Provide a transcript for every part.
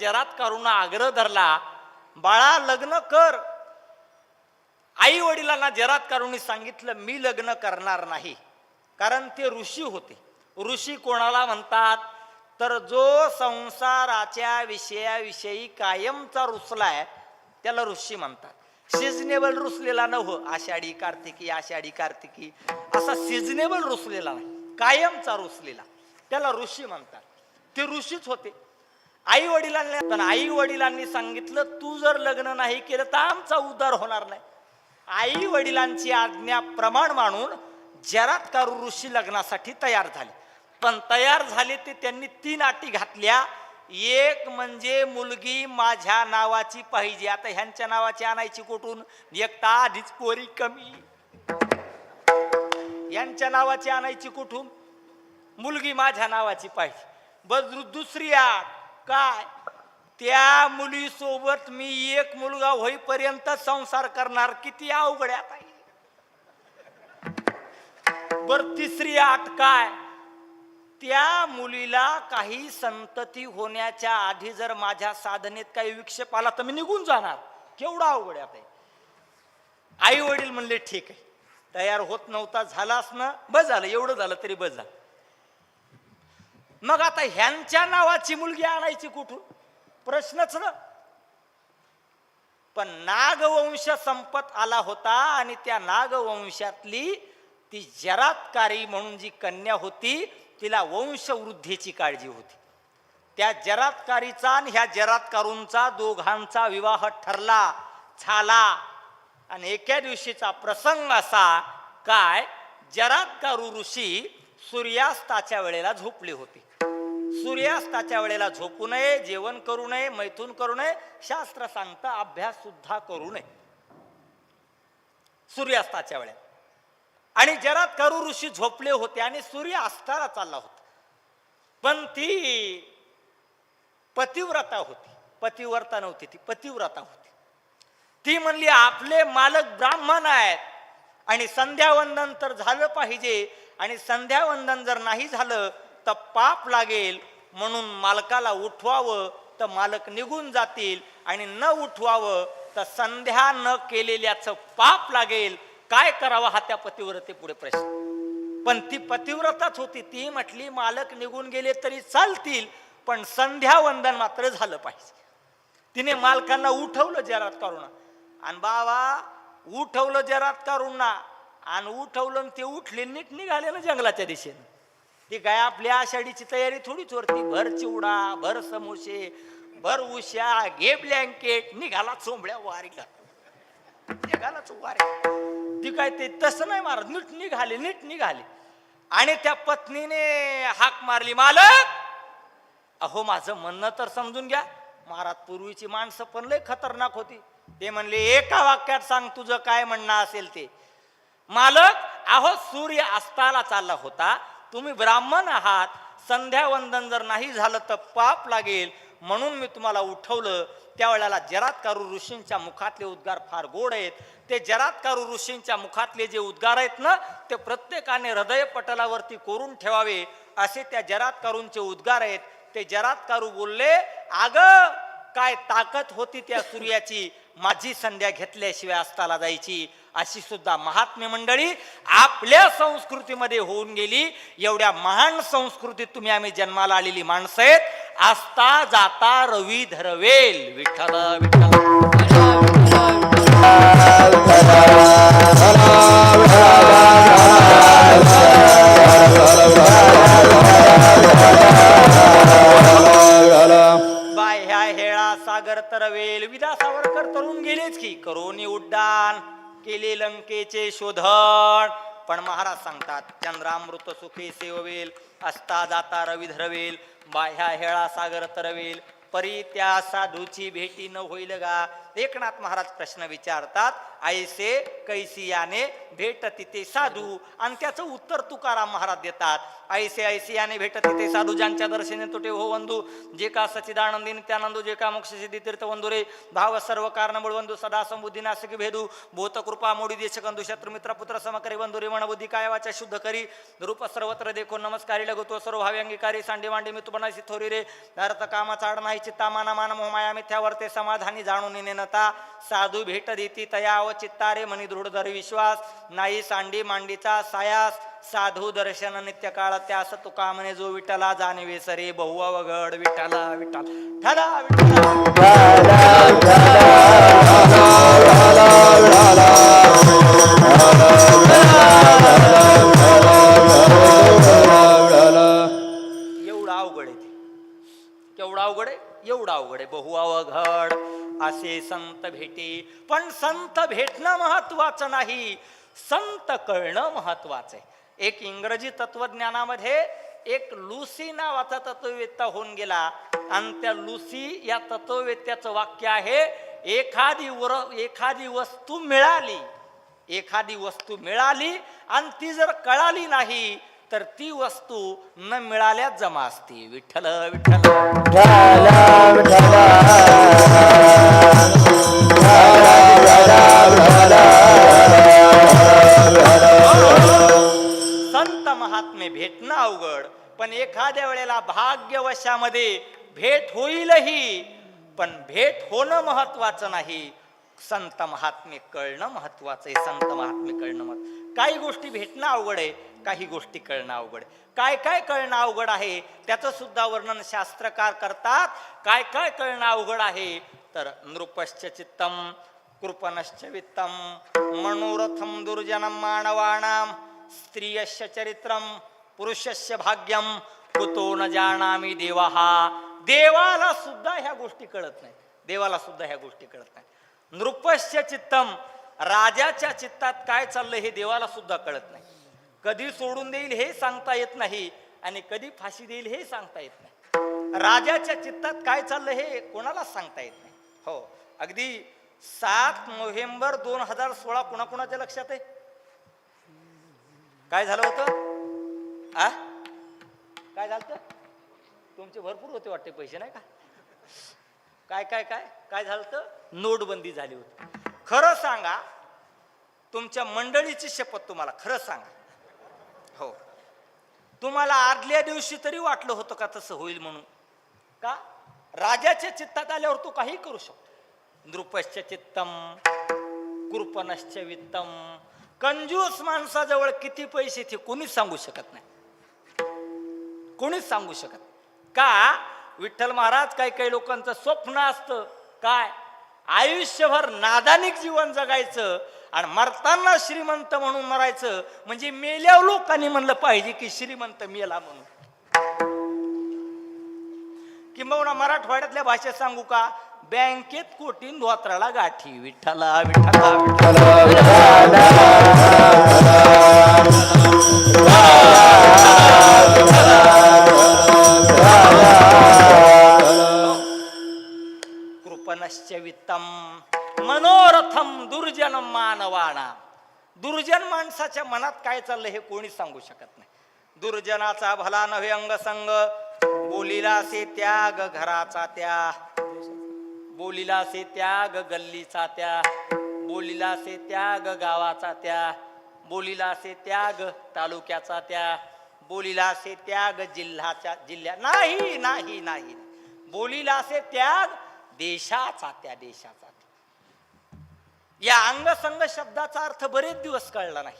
जरात करून आग्रह धरला बाळा लग्न कर. आई वडिलांना जरात कारुणी सांगितलं मी लग्न करणार नाही. कारण ते ऋषी होते. ऋषी कोणाला म्हणतात? तर जो संसाराच्या विषयाविषयी कायमचा रुसलाय त्याला ऋषी म्हणतात. सिजनेबल रुसलेला न हो आषाढी कार्तिकी आषाढी कार्तिकी. असा सिजनेबल रुसलेला नाही कायमचा रुसलेला. त्याला ऋषी म्हणतात. ते ऋषीच होते. आई वडिलांना पण आई वडिलांनी सांगितलं तू जर लग्न नाही केलं तर आमचा उद्धार होणार नाही. आई वडिलांची आज्ञा प्रमाण मानून जरातकारू ऋषी लग्नासाठी तयार झाले. पण तयार झाले ते त्यांनी तीन अटी घातल्या. एक म्हणजे मुलगी माझ्या नावाची पाहिजे. आता ह्यांच्या नावाची आणायची कुठून? एक तर आधीच पोरी कमी. यांच्या नावाची आणायची कुठून? मुलगी माझ्या नावाची पाहिजे. बस दुसरी आठ. काय? त्या मुलीसोबत मी एक मुलगा होईपर्यंत संसार करणार किती अवघड्यात आहे बर तिसरी आट काय? त्या मुलीला काही संतती होण्याच्या आधी जर माझ्या साधनेत काही विक्षेप आला तर मी निघून जाणार. केवढा अवघड्यात आहे आई वडील म्हणले ठीक आहे. तयार होत नव्हता झाला ना? बस झालं. एवढं झालं तरी बस झालं. मग आता ह्यांच्या नावाची मुलगी आणायची कुठून? प्रश्नच ना. पण नागवंश संपत आला होता आणि त्या नागवंशातली ती जरातकारी म्हणून जी कन्या होती तिला वंशवृद्धीची काळजी होती. त्या जरातकारीचा आणि ह्या जरातकारूंचा दोघांचा विवाह ठरला झाला. आणि एका दिवशीचा प्रसंग असा काय? जरातकारू ऋषी सूर्यास्ताच्या वेळेला झोपले होते. सूर्यास्ताच्या वेळेला झोपू नये जेवण करू नये मैथून करू नये शास्त्र सांगता अभ्यास सुद्धा करू नये. सूर्यास्ताच्या वेळेला. आणि जरात करू ऋषी झोपले होते आणि सूर्य अस्ताला चालला होता. पण ती पतिव्रता होती. पतिव्रता नव्हती ती पतिव्रता होती. ती म्हणली आपले मालक ब्राह्मण आहेत. आणि संध्यावंदन तर झालं पाहिजे. आणि संध्यावंदन जर नाही झालं तर पाप लागेल म्हणून मालकाला उठवावं तर मालक निघून जातील. आणि न उठवावं तर संध्या न केलेल्याचं पाप लागेल. काय करावं हा त्या पतिव्रते पुढे प्रश्न. पण ती पतिव्रताच होती. ती म्हटली मालक निघून गेले तरी चालतील पण संध्या वंदन मात्र झालं पाहिजे. तिने मालकांना उठवलं जरात करुणा. आणि बाबा उठवलं जरात करुणा. आणि उठवलं आणि ते उठले नीट निघाले ना जंगलाच्या दिशेनं. ती काय आपल्या आषाढीची तयारी थोडीच होती भर चिवडा भर समोसे भर उशा घे ब्लँकेट निघाला चोंबड्या वारीला. निघाला वारी. ती काय ते तसं नाही मारत. नीट निघाले नीट निघाले. आणि त्या पत्नीने हाक मारली मालक! अहो माझं म्हणणं तर समजून घ्या. महाराज पूर्वीची माणसं पण लय खतरनाक होती. ते म्हणले एका वाक्यात सांग तुझं काय म्हणणं असेल ते. मालक अहो सूर्य अस्ताला चालला होता. तुम्ही ब्राह्मण आहात संध्यावंदन जर नाही झालं तर पाप लागेल. म्हणून मी तुम्हाला उठवलं. त्यावेळेला जरातकारू ऋषींच्या मुखातले उद्गार फार गोड आहेत. ते जरातकारू ऋषींच्या मुखातले जे उद्गार आहेत ना ते प्रत्येकाने हृदयपटलावरती कोरून ठेवावे. असे त्या जरातकारूंचे उद्गार आहेत. ते जरातकारू बोलले आग काय ताकद होती त्या सूर्याची? माझी संध्या घेतल्याशिवाय अस्ताला जायची. अशी सुद्धा महात्म्य मंडळी आपल्या संस्कृतीमध्ये होऊन गेली. एवढ्या महान संस्कृतीत तुम्ही आम्ही जन्माला आलेली माणसं आहेत. आस्ता जाता रवी धरवेल. विठ्ठल विठ्ठल. केले लंकेचे शोधन पण महाराज सांगतात चंद्रामृत सुखे सेववेल असता जाता रवी धरवेल बाह्या हेळा सागर तरवेल परी त्या साधूची भेटी न होईल गा एकनाथ महाराज प्रश्न विचारतात ऐसे कैसियाने भेट तिथे साधू. आणि त्याचं उत्तर तुकाराम महाराज देतात ऐसे ऐसियाने भेट तिथे साधू ज्यांच्या दर्शने तुटे हो वंधू. जे का सचिदानंदी त्यानंदू जे का मोक्ष सिद्धी तीर्थ वंधुरे भाव सर्व कारण बळवंधू सदा संबुद्धी नासिक भेदू। भूत कृपा मोडी देशकंदू शत्रु मित्र पुत्र समकरी वंधुरे रे मनबुद्धी काय वाचा शुद्ध करी। रूप सर्वत्र देखो नमस्कारी लगतो सर्व भावी अंगीकारी सांडे मांडे मी तू बनायची थोरी रे। भारत कामाचा आड नाही चित्ता माना मान मोहमाया मिथ्यावर ते समाधानी जाणून नेनता साधू भेट देती तया व चित्तारे मनी दृढ धर विश्वास नाही सांडी मांडीचा सायास साधू दर्शन नित्य काळ त्यास तुका म्हणे जो विठला जाणवे सरे बहु अवघड विठला विठल ठरा विठ्ठला. अवघड आहे ते. अवघड आहे? एवढा अवघड आहे. बहु असे संत भेटे. पण संत भेटणं महत्वाचं नाही. संत कळणं महत्वाचं आहे. एक इंग्रजी तत्वज्ञानामध्ये एक लुसी नावाचा तत्ववेत्ता होऊन गेला. आणि त्या लुसी या तत्ववेत्याचं वाक्य आहे एखादी वर एखादी वस्तू मिळाली. एखादी वस्तू मिळाली आणि ती जर कळाली नाही तर ती वस्तू न मिळाल्या जमा असते. विठ्ठल विठ्ठल. संत महात्मे भेटणं अवघड पण एखाद्या वेळेला भाग्यवशामध्ये भेट होईलही. पण भेट होणं महत्वाचं नाही. संत महात्मे कळणं महत्वाचं आहे. संत महात्मे कळणं महत्त्व काही गोष्टी भेटणं अवघड आहे काही गोष्टी कळणं अवघड काय काय कळणं अवघड आहे त्याचं सुद्धा वर्णन शास्त्रकार करतात. काय काय कळणं अवघड आहे तर नृपश्च चित्तम कृपणश्च वित्तम मनोरथम दुर्जनम मानवाणाम स्त्रियस्य चरित्रम पुरुषस्य भाग्यम कुतो न जाणामी देवा. देवाला सुद्धा ह्या गोष्टी कळत नाही. देवाला सुद्धा ह्या गोष्टी कळत नाही. नृपश्य चित्तम राजाच्या चित्तात काय चाललं हे देवाला सुद्धा कळत नाही. कधी सोडून देईल हे सांगता येत नाही आणि कधी फाशी देईल हे सांगता येत नाही. राजाच्या चित्तात काय चाललं हे कोणालाच सांगता येत नाही? हो अगदी सात नोव्हेंबर दोन हजार सोळा कुणाकुणाच्या लक्षात आहे? काय झालं होतं? आ? काय झालं तुमचे भरपूर होते वाटते पैसे नाही का? काय काय काय? काय झालं तर नोटबंदी झाली होती. खरं सांगा तुमच्या मंडळीची शपथ तुम्हाला खरं सांगा. हो. तुम्हाला आदल्या दिवशी तरी वाटलं होतं का तसं होईल म्हणून? का? राजाच्या चित्तात आल्यावर तू काही करू शकतो. नृपश्च चित्तम कृपणश्च वित्तम. कंजूस माणसाजवळ किती पैसे ते कोणीच सांगू शकत नाही. कोणीच सांगू शकत का? विठ्ठल महाराज काही काही लोकांचं स्वप्न असतं. काय? आयुष्यभर नादानिक जीवन जगायचं आणि मरताना श्रीमंत म्हणून मरायचं. म्हणजे मेल्यावर लोकांनी म्हणलं पाहिजे की श्रीमंत मेला म्हणून. किंबहुना मराठवाड्यातल्या भाषेत सांगू का? बँकेत कोटीन धोत्राला गाठी. विठ्ठला विठ्ठला विठ्ठला. वित्तम मनोरथम दुर्जन मानवाना. दुर्जन माणसाच्या मनात काय चाललंय हे कोणी सांगू शकत नाही. दुर्जनाचा भला नव्हे अंगसंग बोलीला से त्याग घराचा त्या. बोलीला से त्याग गल्लीचा त्या. बोलीला से त्याग गावाचा त्या. बोलीला से त्याग तालुक्याचा त्या. बोलीला से त्याग जिल्ह्याच्या जिल्ह्या. नाही नाही नाही. बोलीला से त्याग देशाचा त्या देशाचा. या अंगसंग शब्दाचा अर्थ बरेच दिवस कळला नाही.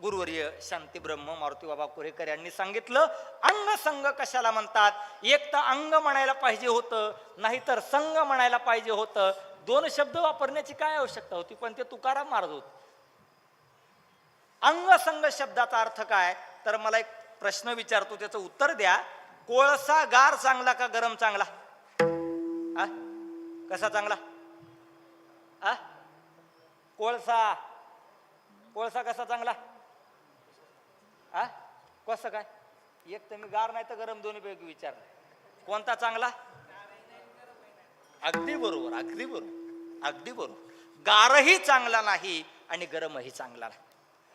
गुरुवर्य शांती ब्रह्म मारुती बाबा कुरेकर यांनी सांगितलं अंगसंग कशाला म्हणतात? एक तर अंग म्हणायला पाहिजे होतं नाहीतर संग म्हणायला पाहिजे होतं. दोन शब्द वापरण्याची काय आवश्यकता होती? पण ते तुकाराम मारत होते. अंगसंग शब्दाचा अर्थ काय? तर मला एक प्रश्न विचारतो त्याचं उत्तर द्या. कोळसा गार चांगला का गरम चांगला? आ? कसा चांगला? आ? कोळसा. कोळसा कसा चांगला? आ? कसं काय? एक तर मी गार नाही तर गरम दोन्ही पैकी विचारलं. कोणता चांगला? अगदी बरोबर अगदी बरोबर अगदी बरोबर. गारही चांगला नाही आणि गरमही चांगला नाही.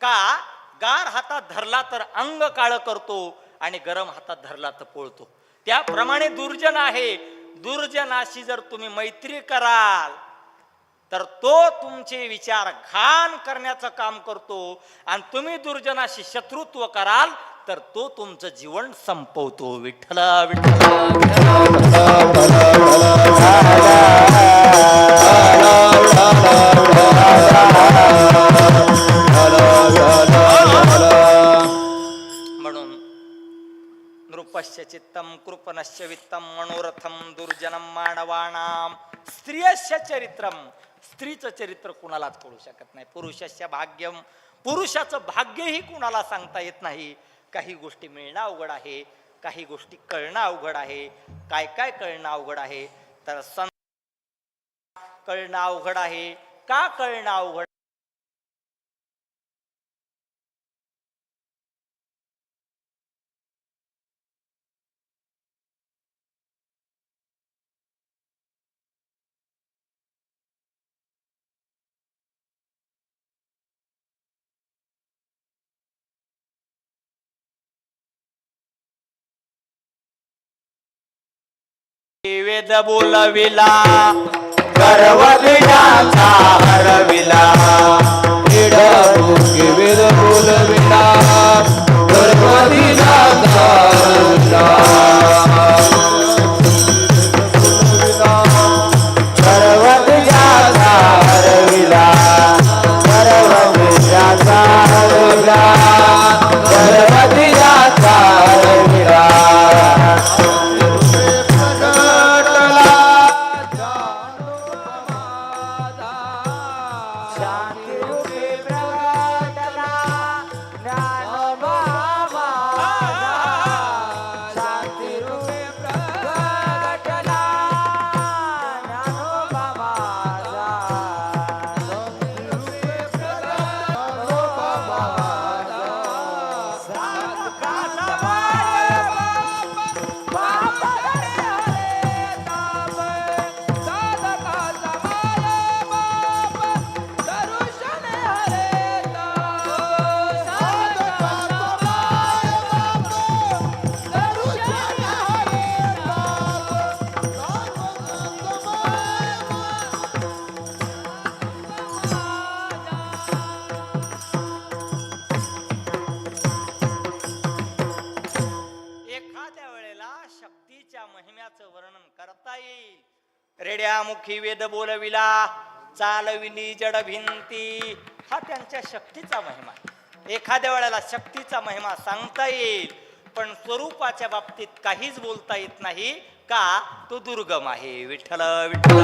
का? गार हातात धरला तर अंग काळ करतो आणि गरम हातात धरला तर पोळतो. त्याप्रमाणे दुर्जन आहे. दुर्जनाशी जर तुम्ही मैत्री कराल तर तो तुमचे विचार घाण करण्याचं काम करतो. आणि तुम्ही दुर्जनाशी शत्रुत्व कराल तर तो तुमचं जीवन संपवतो. विठ्ठला विठ्ठल नृपश्य चित्तम कृपनश्य वित्तम मनोरथम दुर्जनम मानवाणाम स्त्रियस्य चरित्रम स्त्रीचं चरित्र कुणालाच कळू शकत नाही. पुरुषस्य भाग्यम पुरुषाचं भाग्यही कुणाला सांगता येत नाही. काही गोष्टी मिळणं अवघड आहे काही गोष्टी कळणं अवघड आहे. काय काय कळणं अवघड आहे? तर सं कळणं अवघड आहे. का कळणं अवघड वेद बोलविला गर्वदिनाचा हरविला वेद बोलविला रेड्यामुखी वेद बोलविला चालविली जड भिंती. हा त्यांच्या शक्तीचा महिमा एखाद्या वेळेला शक्तीचा महिमा सांगता येईल पण स्वरूपाच्या बाबतीत काहीच बोलता येत नाही का? तो दुर्गम आहे. विठ्ठल विठ्ठल.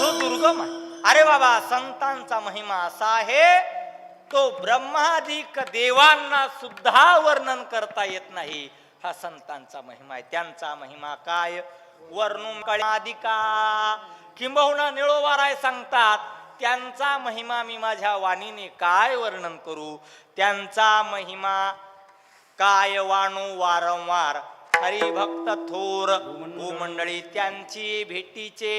तो दुर्गम आहे. अरे बाबा संतांचा महिमा असा आहे तो ब्रह्मादिक देवांना सुद्धा वर्णन करता येत नाही. हा संतांचा महिमा आहे. त्यांचा महिमा काय? वर्णून अधिका किंबहुना निळोवाराय सांगतात त्यांचा महिमा मी माझ्या वाणीने काय वर्णन करू? त्यांचा महिमा काय वाणू वारंवार? हरिभक्त थोर भूमंडळी त्यांची भेटीचे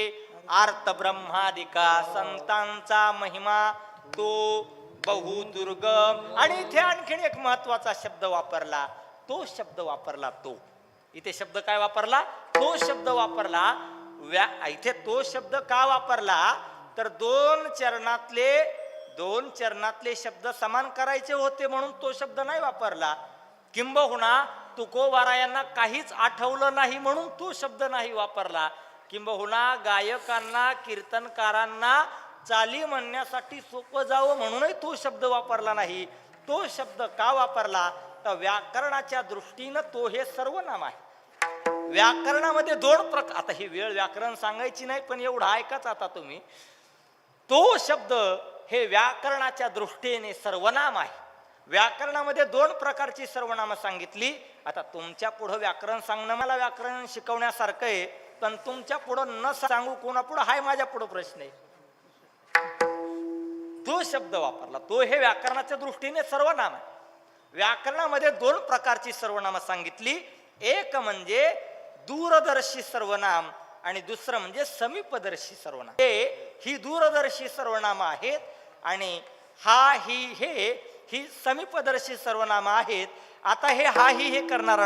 आर्त ब्रह्मादिका संतांचा महिमा तो बहुदुर्गम आणि इथे आणखीन एक महत्त्वाचा शब्द वापरला. तो शब्द वापरला तो. इथे शब्द काय वापरला? तो शब्द वापरला. व्या इथे तो शब्द का वापरला? तर दोन चरणातले दोन चरणातले शब्द समान करायचे होते म्हणून तो शब्द नाही वापरला. किंबहुना तुकोबारा यांना काहीच आठवलं नाही म्हणून तो शब्द नाही वापरला. किंबहुना गायकांना कीर्तनकारांना चाली म्हणण्यासाठी सोपं जावं म्हणूनही तो शब्द वापरला नाही. तो शब्द का वापरला? तर व्याकरणाच्या दृष्टीनं तो हे सर्वनाम आहे. व्याकरणामध्ये दोन प्रकार आता ही वेळ व्याकरण सांगायची नाही पण एवढं ऐकाच आता तुम्ही. तो शब्द हे व्याकरणाच्या दृष्टीने सर्वनाम आहे. व्याकरणामध्ये दोन प्रकारची सर्वनामं सांगितली. आता तुमच्या पुढं व्याकरण सांगणं मला व्याकरण शिकवण्यासारखं आहे पण तुमच्या पुढं न सांगू कोणापुढं? हाय माझ्या पुढं प्रश्न आहे. तो शब्द वापरला तो हे व्याकरणाच्या दृष्टीने सर्वनाम आहे. व्याकरणामध्ये दोन प्रकारची सर्वनामं सांगितली. एक म्हणजे दूरदर्शी सर्वनाम आणि दुसरं म्हणजे समीपदर्शी सर्वनाम. हे ही दूरदर्शी सर्वनामं आहेत आणि हा ही हे ही समीपदर्शी सर्वनामं आहेत. आता हे हा ही हे करणार